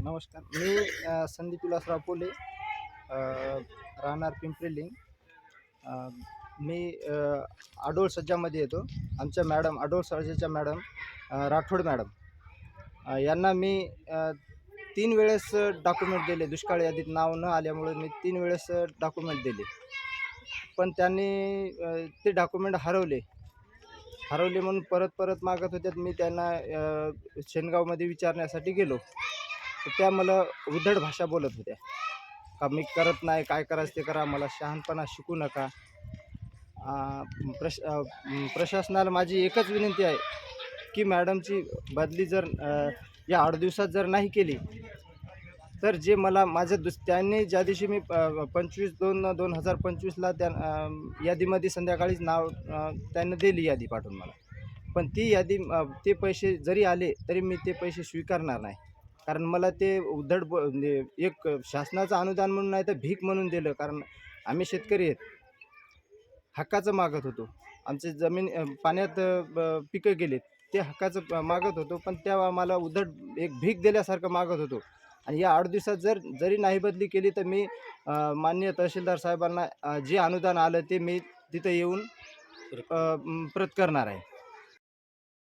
नमस्कार मी संदीप विलासराव पोले राहणार पिंपरी लिंग. मी आडोळ सज्जामध्ये येतो. आमच्या मॅडम आडोळ सज्जाच्या मॅडम राठोड मॅडम. यांना मी तीन वेळेस डॉक्युमेंट दिले. दुष्काळ यादीत नाव न आल्यामुळे मी तीन वेळेस डॉक्युमेंट दिले. पण त्यांनी ते डॉक्युमेंट हरवले. हरवले म्हणून परत परत मागत होत्यात. मी त्यांना शेणगावमध्ये शेनगावमध्ये विचारण्यासाठी गेलो. तर त्या मला उद्धट भाषा बोलत होत्या. का मी करत नाही काय करायचं ते करा मला शहाणपणा शिकू नका. प्रश प्रशासनाला माझी एकच विनंती आहे की मॅडमची बदली जर या आठ दिवसात जर नाही केली तर जे मला माझ्या दुस त्यांनी ज्या दिवशी मी पंचवीस दोन दोन हजार पंचवीसला त्या यादीमध्ये संध्याकाळीच नाव त्यांना दिली यादी पाठवून मला. पण ती यादी ते पैसे जरी आले तरी मी ते पैसे स्वीकारणार नाही. कारण मला ते उद्धट ब म्हणजे एक शासनाचं अनुदान म्हणून नाही तर भीक म्हणून दिलं. कारण आम्ही शेतकरी आहेत. हक्काचं मागत होतो. आमचे जमीन पाण्यात पिकं गेलीत. ते हक्काचं मागत होतो. पण तेव्हा मला उद्धट एक भीक दिल्यासारखं मागत होतो. आणि या आठ दिवसात जर जरी नाही बदली केली तर मी मान्य माननीय तहसीलदार साहेबांना जे अनुदान आलं ते मी तिथं येऊन प्रत करणार आहे.